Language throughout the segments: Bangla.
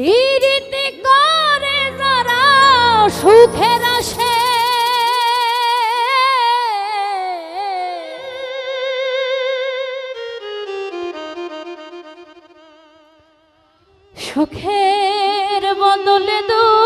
পিড়িতে করে যারা সুখের আসে। সুখের বদলে দূর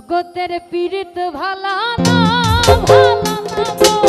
জগতের পীড়িত ভালো না ভালা না।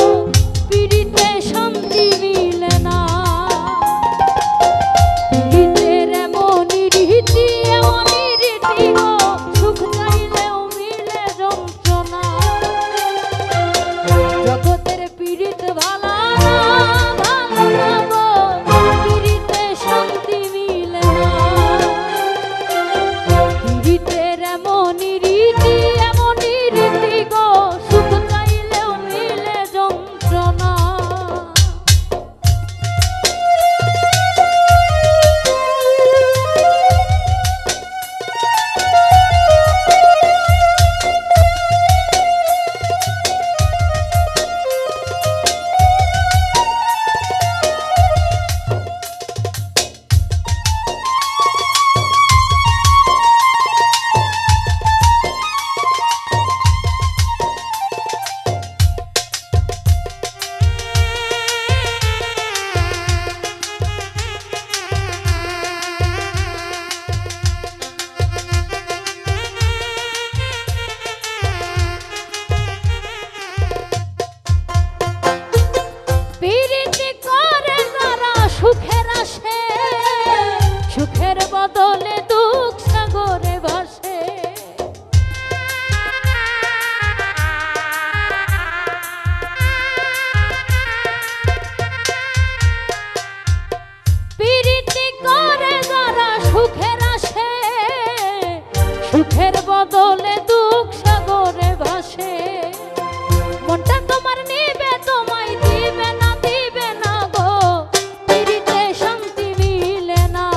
সুখের বদলে দুঃখ সাগরে ভাসে। মনটা তোমার নিবে, তোমায় দিবে না দিবে না গো। পিড়িতে শান্তি মিলে না।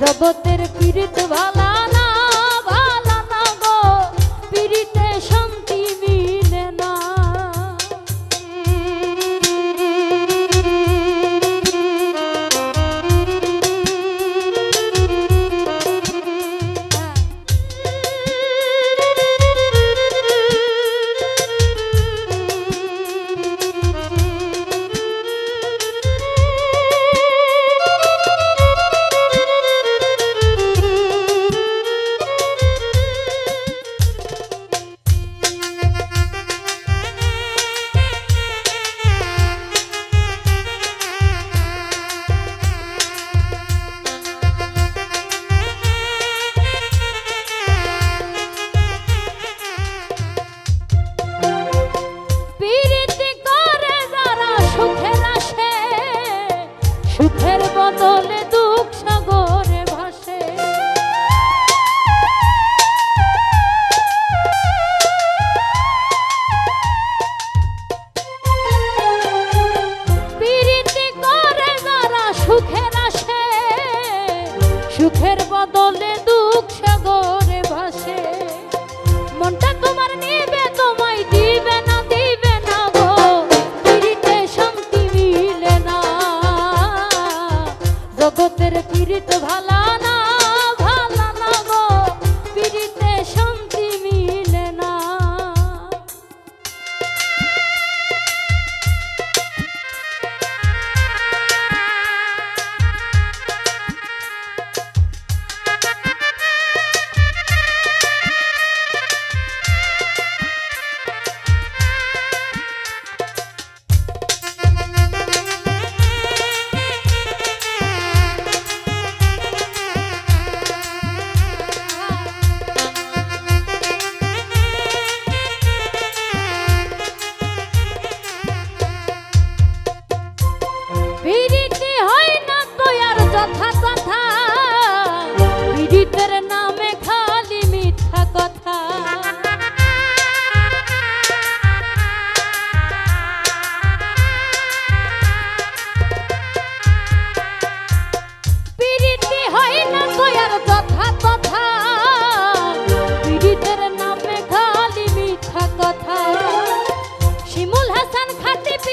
জগতের পীড়িত ভালা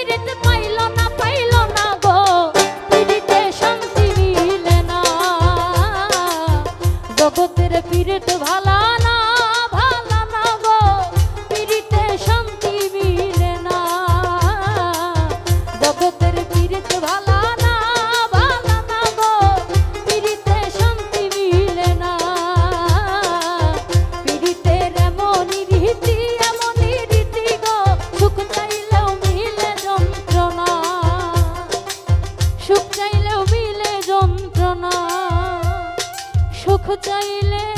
ফিরেতে পাইল চাইলে